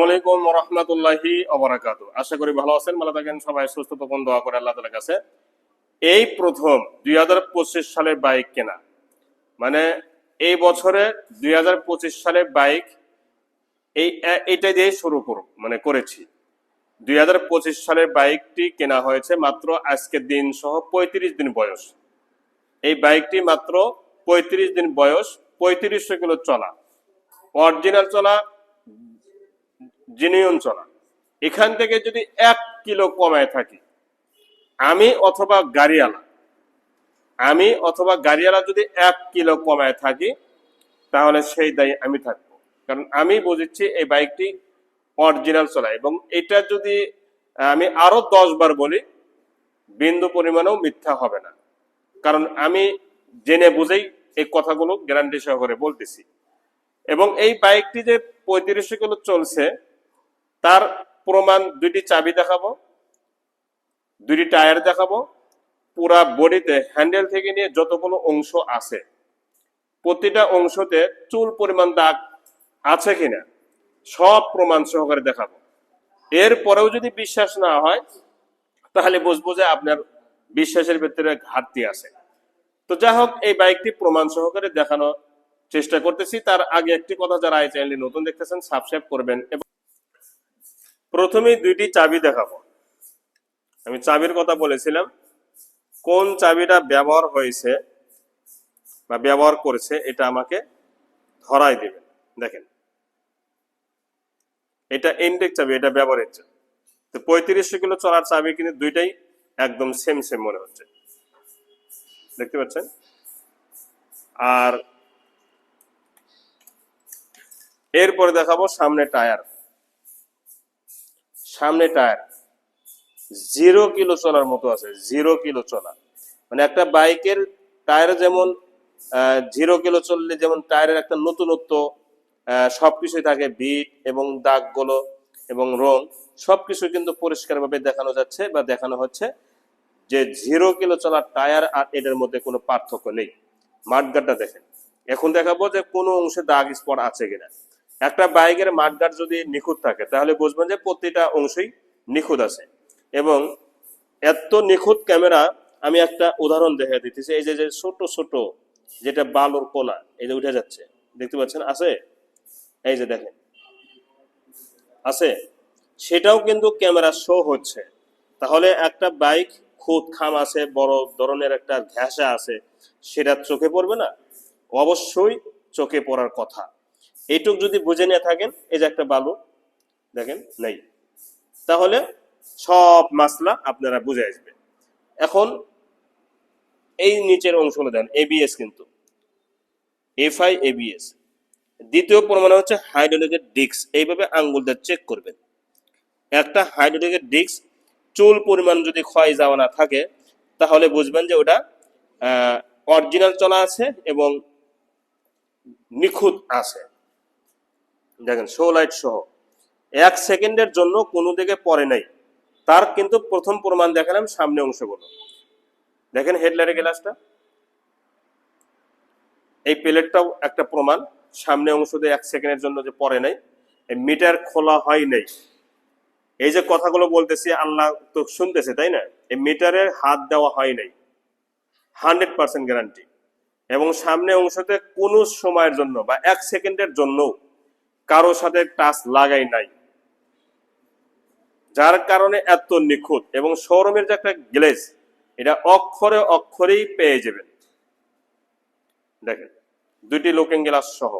আসসালামাইকুম রহমতুল্লাহি অবরাকাতু আশা করি ভালো আছেন, ভালো থাকেন, সবাই সুস্থ তখন দোয়া করে আল্লাহ তালার কাছে। এই প্রথম দুই সালে বাইক কেনা। মানে এই বছরে দুই সালে বাইক এই এ- এইটা দিয়ে শুরু করব মানে করেছি। দুই হাজার পঁচিশ সালের বাইকটি কেনা হয়েছে মাত্র আজকের দিন সহ পঁয়ত্রিশ দিন বয়স। এই বাইকটি মাত্র পঁয়ত্রিশ দিন বয়স, পঁয়ত্রিশশো কিলো চলা। অরিজিনাল চলা জিনিয়ন চলা এখান থেকে যদি এক কিলো কমায় থাকি, আমি অথবা গাড়িওয়ালা, আমি অথবা গাড়িওয়ালা যদি এক কিলো কমায় থাকি, তাহলে সেই দায়ী আমি থাকব। কারণ আমি বুঝেছি এই বাইকটি অরিজিনাল চলা এবং এটা যদি আমি আরও দশ বার বলি, বিন্দু পরিমাণেও মিথ্যা হবে না। কারণ আমি জেনে বুঝেই এই কথাগুলো গ্যারান্টি সহকারে বলতেছি। এবং এই বাইকটি যে পঁয়ত্রিশশো কিলো চলছে তার প্রমাণ দুইটি চাবি দেখাবো, দুইটি টায়ার দেখাবো, পুরা বডিতে হ্যান্ডেল থেকে নিয়ে যতগুলো অংশ আছে, প্রতিটা অংশতে চুল পরিমাণ দাগ আছে কিনা, সব প্রমাণ সহকারে দেখাবো। এরপরেও যদি বিশ্বাস না হয়, তাহলে বুঝব যে আপনার বিশ্বাসের ভিতরে ঘাটতি আছে। তো যাই হোক, এই বাইকটি প্রমাণ সহকারে দেখানো চেষ্টা করতেছি। তার আগে একটি কথা যারা এই চ্যানেলটি নতুন দেখতেছেন সাবস্ক্রাইব করবেন এবং প্রথমেই দুইটি চাবি দেখাবো। আমি চাবির কথা বলেছিলাম, কোন চাবিটা ব্যবহার হয়েছে বা ব্যবহার করেছে এটা আমাকে ধরাই দিবেন দেখেন, এটা ইনটেক চাবি, এটা ব্যবহারের চাবি। তো পঁয়ত্রিশশো কিলো চলার চাবি কিন্তু দুইটাই একদম সেম সেম মনে হচ্ছে। দেখতে পাচ্ছেন? আর এরপরে দেখাবো সামনে টায়ার। সামনে টায়ার। জিরো কিলো চলার মতো আছে জিরো কিলো চলা। মানে একটা বাইকের টায়ার যেমন জিরো কিলো চললে যেমন টায়ারের একটা নতুনত্ব আহ, সবকিছুই থাকে বিট এবং দাগগুলো এবং রং সবকিছু কিন্তু পরিষ্কারভাবে দেখানো যাচ্ছে বা দেখানো হচ্ছে যে জিরো কিলো চলার টায়ার আর এটার মধ্যে কোনো পার্থক্য নেই। মাঠগাটটা দেখেন। এখন দেখাবো যে কোনো অংশে দাগ স্পট আছে কিনা। একটা বাইকের মাঠগাট যদি নিখুঁত থাকে, তাহলে বুঝবেন যে প্রতিটা অংশই নিখুঁত আছে। এবং এত নিখুঁত ক্যামেরা আমি একটা উদাহরণ দেখা দিতেছি, এই যে যে ছোট ছোট যেটা বালুর কোনা, এই যে উঠে যাচ্ছে, দেখতে পাচ্ছেন? আছে? এই যে দেখেন। আছে? সেটাও কিন্তু ক্যামেরা শো হচ্ছে। তাহলে একটা বাইক খুদ খাম আছে, বড় ধরনের একটা ঘেঁষা আছে, সেটা চোখে পড়বে না? অবশ্যই চোখে পড়ার কথা। এইটুক যদি বুঝে নিয়ে থাকেন, এই যে একটা বালু, দেখেন, নেই। তাহলে সব মাসলা আপনারা বুঝে আসবে। এখন এই নিচের অংশগুলো দেন এবিএস কিন্তু। এফআই এবিএস দ্বিতীয় প্রমাণ হচ্ছে হাইড্রোলিকের ডিস্ক, এইভাবে আঙ্গুল দিয়ে চেক করবেন। একটা হাইড্রোলিকের ডিস্ক চুল পরিমাণ যদি ক্ষয় যাওয়া না থাকে, তাহলে বুঝবেন যে ওটা অরিজিনাল চলা আছে এবং নিখুঁত আছে। দেখেন শো লাইট সহ। এক সেকেন্ডের জন্য কোনো দিকে পরে নাই। তার কিন্তু প্রথম প্রমাণ দেখালাম, সামনে অংশগুলো। দেখেন হেডলাইটের গ্লাসটা এই প্লেটটাও একটা প্রমাণ। সামনে অংশ দিয়ে এক সেকেন্ডের জন্য যে পরে নাই, এই মিটার খোলা হয় নাই। এই যে কথাগুলো বলতেছি, আল্লাহ তো শুনতেছে, তাই না? এই মিটারে হাত দেওয়া হয় নাই। হান্ড্রেড পার্সেন্ট গ্যারান্টি এবং সামনে অংশতে কোনো সময়ের জন্য বা এক সেকেন্ডের জন্য কারও সাথে টাচ লাগাই নাই। যার কারণে এত নিখুঁত এবং শোরুমের যে একটা গ্লেজ, এটা অক্ষরে অক্ষরেই পেয়ে যাবেন। দেখেন, দুইটি লুকিং গ্লাস সহ।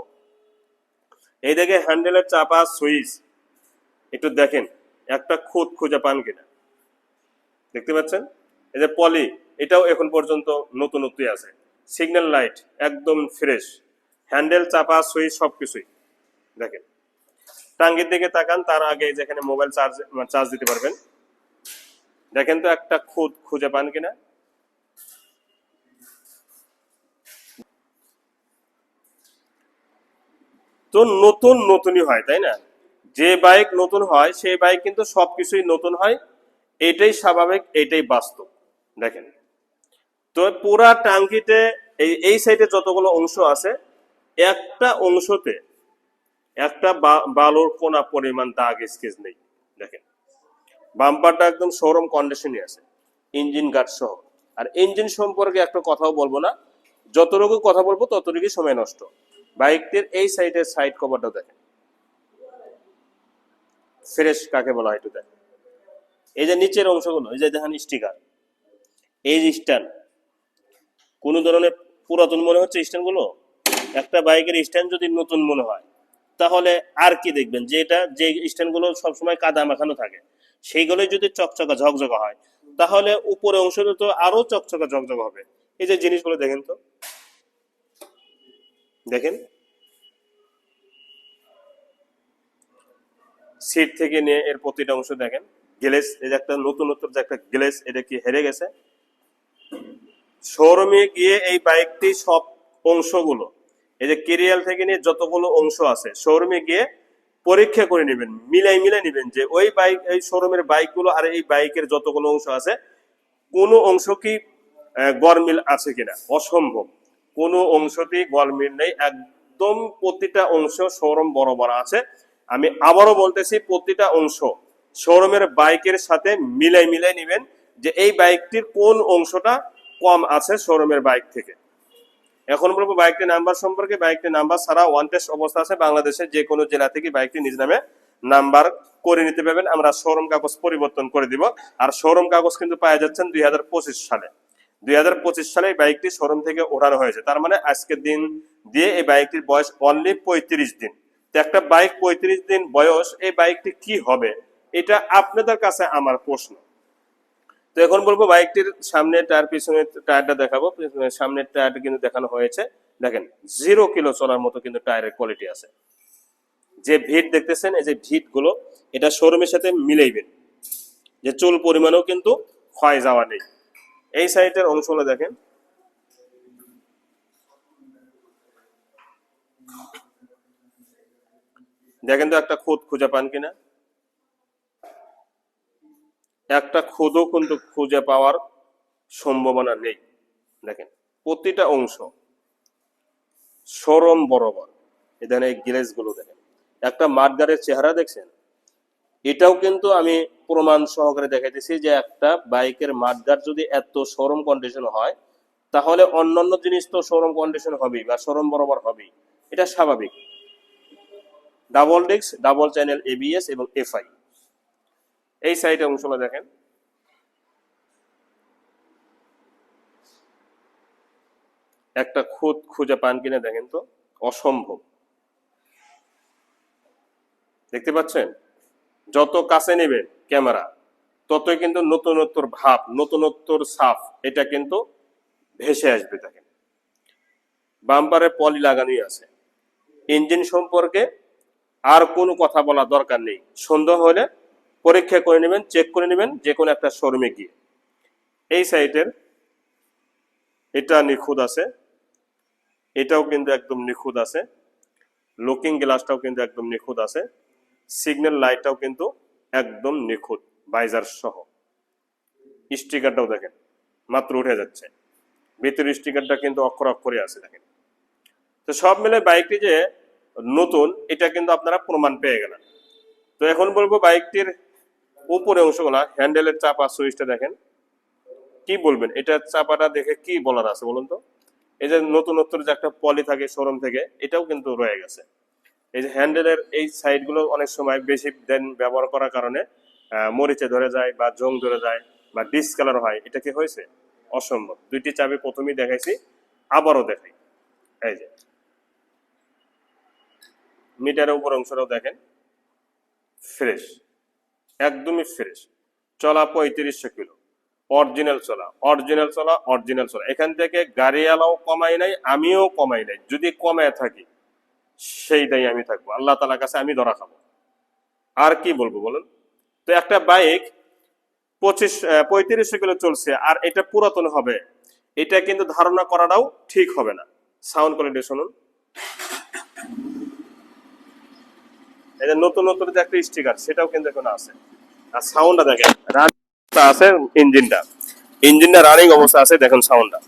এই দেখে হ্যান্ডেলের চাপা সুইচ। একটু দেখেন, একটা খুঁত খুঁজে পান কিনা। দেখতে পাচ্ছেন? এই যে পলি এটাও এখন পর্যন্ত নতুনত্বই আছে। সিগন্যাল লাইট একদম ফ্রেশ হ্যান্ডেল চাপা, সুইচ, সবকিছুই। দেখেন। টাঙ্গির দিকে তাকান, তার আগে যেখানে মোবাইল চার্জ চার্জ দিতে পারবেন। দেখেন তো একটা খুদ খুঁজে পান কিনা। তো নতুন নতুনই হয়, তাই না? যে বাইক নতুন হয়, সেই বাইক কিন্তু সবকিছুই নতুন হয়। এটাই স্বাভাবিক, এটাই বাস্তব। দেখেন। তো পুরা টাঙ্কিতে এই এই সাইডে যতগুলো অংশ আছে, একটা অংশতে একটা বালুর কোনা পরিমাণ দাগ স্কেচ নেই, দেখেন। বাম্পারটা একদম শোরুম কন্ডিশনই আছে ইঞ্জিন গার্ড সহ। আর ইঞ্জিন সম্পর্কে একটা কথাও বলব না, যতটুকু কথা বলব ততটুকুই সময় নষ্ট। বাইকটির এই সাইডের সাইড কভারটা দেখেন। ফ্রেশ কাকে বলা হয় দেখেন। এই যে নিচের অংশগুলো, এই যে দেখেন স্টিকার এই যে স্ট্যান্ড কোনো ধরনের পুরাতন মনে হচ্ছে স্ট্যান্ডগুলো একটা বাইকের স্ট্যান্ড যদি নতুন মনে হয় তাহলে আর কি দেখবেন? যে এটা, যে স্ট্যান্ডগুলো সবসময় কাদা মাখানো থাকে, সেইগুলোই যদি চকচকা, ঝকঝকা হয়, তাহলে উপরে অংশটা তো আরও চকচকা, ঝকঝকা হবে। এই যে জিনিসগুলো দেখেন তো। দেখেন। সিট থেকে নিয়ে এর প্রতিটা অংশ দেখেন। গ্লেস, এই যে একটা নতুনত্ব, যে একটা গ্লেস, এটা কি হেরে গেছে? শোরুমে গিয়ে এই বাইকটি সব অংশগুলো এই যে কেরিয়াল থেকে নিয়ে যতগুলো অংশ আছে শোরুমে গিয়ে পরীক্ষা করে নেবেন, মিলাই মিলাই নেবেন যে ওই বাইক এই শোরুমের বাইকগুলো আর এই বাইকের যতগুলো অংশ আছে, কোনো অংশ কি গরমিল আছে কিনা? অসম্ভব। কোনো অংশতেই গরমিল নেই, একদম প্রতিটা অংশ শোরুম বরাবর আছে। আমি আবারও বলতেছি, প্রতিটা অংশ শোরুমের বাইকের সাথে মিলাই মিলাই নেবেন যে এই বাইকটির কোন অংশটা কম আছে শোরুমের বাইক থেকে। এখন বলব বাইকটির নাম্বার সম্পর্কে, বাইকটির নাম্বার ছাড়া ওয়ান টেস্ট অবস্থা আছে বাংলাদেশের যে কোনো জেলা থেকে বাইকটি নিজ নামে নাম্বার করে নিতে পারবেন। আমরা শোরুম কাগজ পরিবর্তন করে দিব। আর শোরুম কাগজ কিন্তু পাওয়া যাচ্ছেন দুই সালে। দুই হাজার পঁচিশ সালে এই বাইকটি শোরুম থেকে ওঠানো হয়েছে। তার মানে আজকের দিন দিয়ে এই বাইকটির বয়স অনলি পঁয়ত্রিশ দিন। তো একটা বাইক পঁয়ত্রিশ দিন বয়স, এই বাইকটি কি হবে? এটা আপনাদের কাছে আমার প্রশ্ন। তো এখন বলব বাইকটির সামনে টায়ার পিছনের টায়ারটা দেখাবো। সামনের টায়ারটা কিন্তু দেখানো হয়েছে। দেখেন জিরো কিলো চলার মতো কিন্তু টায়ারের কোয়ালিটি আছে। যে ভিট দেখতেছেন, এই যে ভিটগুলো এটা শোরুমের সাথে মিলাইবেন যে চুল পরিমাণেও কিন্তু ক্ষয় যাওয়া নেই। এই সাইডের অংশগুলো দেখেন। দেখেন তো একটা খুদ খুঁজে পান কিনা। একটা খুদও কিন্তু খুঁজে পাওয়ার সম্ভাবনা নেই। দেখেন, প্রতিটা অংশ সরম বরাবর। এখানে এই গ্লেজগুলো দেখেন। একটা মাঠগারের চেহারা দেখছেন? এটাও কিন্তু আমি প্রমাণ সহকারে দেখাইতেছি যে একটা বাইকের মাঠগার যদি এত সরম কন্ডিশন হয়, তাহলে অন্যান্য জিনিস তো সরম কন্ডিশন হবেই বা সরম বরাবর হবেই। এটা স্বাভাবিক। Double disc double channel ABS এবং এফআই এই সাইডে অংশগুলো দেখেন। একটা খুদ খুঁজে পান কিনা দেখেন তো, অসম্ভব। দেখতে পাচ্ছেন? যত কাছে নেবেন ক্যামেরা, ততই কিন্তু নতুনত্বর ভাব, নতুনত্বর সাফ, এটা কিন্তু ভেসে আসবে দেখেন। বাম্পারে পলি লাগানোই আছে। ইঞ্জিন সম্পর্কে আর কোনো কথা বলা দরকার নেই। সন্দেহ হলে পরীক্ষা করে নেবেন চেক করে নেবেন, যে কোনো একটা শোরুমে গিয়ে। এই সাইটের এটা নিখুঁত আছে। এটাও কিন্তু একদম নিখুঁত আছে। লুকিং গ্লাসটাও কিন্তু একদম নিখুঁত আছে। সিগন্যাল লাইটটাও কিন্তু একদম নিখুঁত বাইজার সহ। স্টিকারটাও দেখেন, মাত্র উঠে যাচ্ছে। ভিতরের স্টিকারটা কিন্তু অক্ষর অক্ষরে আছে, দেখেন। তো সব মিলে বাইকটি যে নতুন, এটা কিন্তু আপনারা প্রমাণ পেয়ে গেলেন। তো এখন বলব বাইকটির উপরে অংশগুলা হ্যান্ডেলের চাপা সুইচটা দেখেন। কি বলবেন? এটা চাপাটা দেখে কি বলার আছে বলুন তো? এই যে নতুন নতুনত্ব যে একটা পলি থাকে শোরুম থেকে, এটাও কিন্তু রয়ে গেছে। এই যে হ্যান্ডেলের এই সাইডগুলো অনেক সময় বেশি দেন ব্যবহার করার কারণে মরিচে ধরে যায় বা জং ধরে যায় বা ডিসকালার হয়। এটা কি হয়েছে? অসম্ভব। দুইটি চাবি প্রথমেই দেখাইছি, আবারও দেখাই। এই যে। মিটারের উপর অংশটাও দেখেন। ফ্রেশ। একদমই ফ্রেশ চলা পঁয়ত্রিশশো কিলো। অরিজিনাল চলা। অরিজিনাল চলা অরিজিনাল চলা। এখান থেকে গাড়িওয়ালাও কমাই নাই, আমিও কমাই নাই। যদি কমায় থাকি, সেইটাই আমি থাকব। আল্লাহ তালার কাছে আমি ধরা খাব। আর কি বলব বলুন? তো একটা বাইক পঁচিশ পঁয়ত্রিশশো কিলো চলছে, আর এটা পুরাতন হবে। এটা কিন্তু ধারণা করাটাও ঠিক হবে না। সাউন্ড কোয়ালিটি শুনুন। এই যে নতুন নতুন যে একটা স্টিকার সেটাও কিন্তু এখন আছে। আর সাউন্ডটা দেখেন রান আছে ইঞ্জিনটা ইঞ্জিনটা রানিং অবস্থা আছে, দেখেন সাউন্ডটা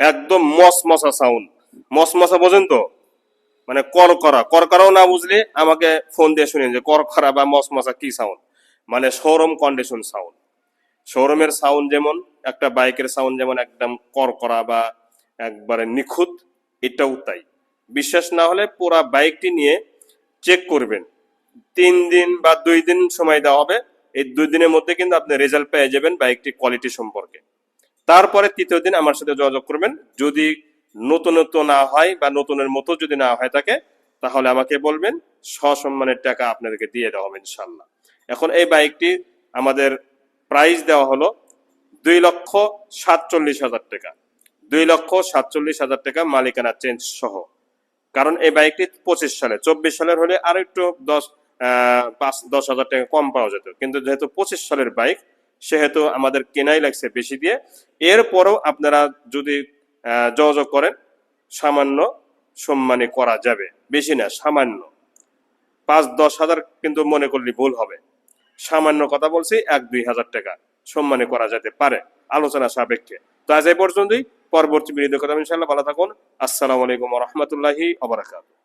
একদম মস মশা সাউন্ড মসমসা বোঝেন তো মানে কর করাও না বুঝলে আমাকে ফোন দিয়ে শুনেন যে কর করা বা মসমসা কি সাউন্ড মানে শোরুম কন্ডিশন সাউন্ড শোরুমের সাউন্ড যেমন, একটা বাইকের সাউন্ড যেমন একদম কর করা বা একবারে নিখুঁত, এটাও তাই। বিশ্বাস না হলে পুরা বাইকটি নিয়ে চেক করবেন। তিন দিন বা দুই দিন সময় দেওয়া হবে। এই দুই দিনের মধ্যে কিন্তু আপনি রেজাল্ট পেয়ে যাবেন বাইকটির কোয়ালিটি সম্পর্কে। তারপরে তৃতীয় দিন আমার সাথে যোগাযোগ করবেন। যদি নতুনত্ব না হয় বা নতুনের মতো যদি না হয় থাকে তাহলে আমাকে বলবেন, সসম্মানের টাকা আপনাদেরকে দিয়ে দেওয়া হবে ইনশাল্লাহ এখন এই বাইকটি আমাদের প্রাইস দেওয়া হলো দুই লক্ষ সাতচল্লিশ হাজার টাকা। দুই লক্ষ সাতচল্লিশ হাজার টাকা মালিকানা চেঞ্জ সহ। কারণ এই বাইকটি পঁচিশ সালে, চব্বিশ সালের হলে আরও একটু দশ পাঁচ, দশ হাজার টাকা কম পাওয়া যেত। কিন্তু যেহেতু পঁচিশ সালের বাইক, সেহেতু আমাদের কেনাই লাগছে বেশি দিয়ে। এরপরেও আপনারা যদি যোগাযোগ করেন সামান্য সম্মানে করা যাবে। বেশি না, সামান্য। পাঁচ, দশ হাজার কিন্তু মনে করলে ভুল হবে। সামান্য কথা বলছি, এক, দুই হাজার টাকা সম্মানে করা যেতে পারে, আলোচনা সাপেক্ষে। তো আজ এই পর্যন্তই। পরবর্তী বিরোধী কথা ইনশাল্লাহ ভালো থাকুন। আসসালামু আলাইকুম রহমতুল্লাহি আবরাকাত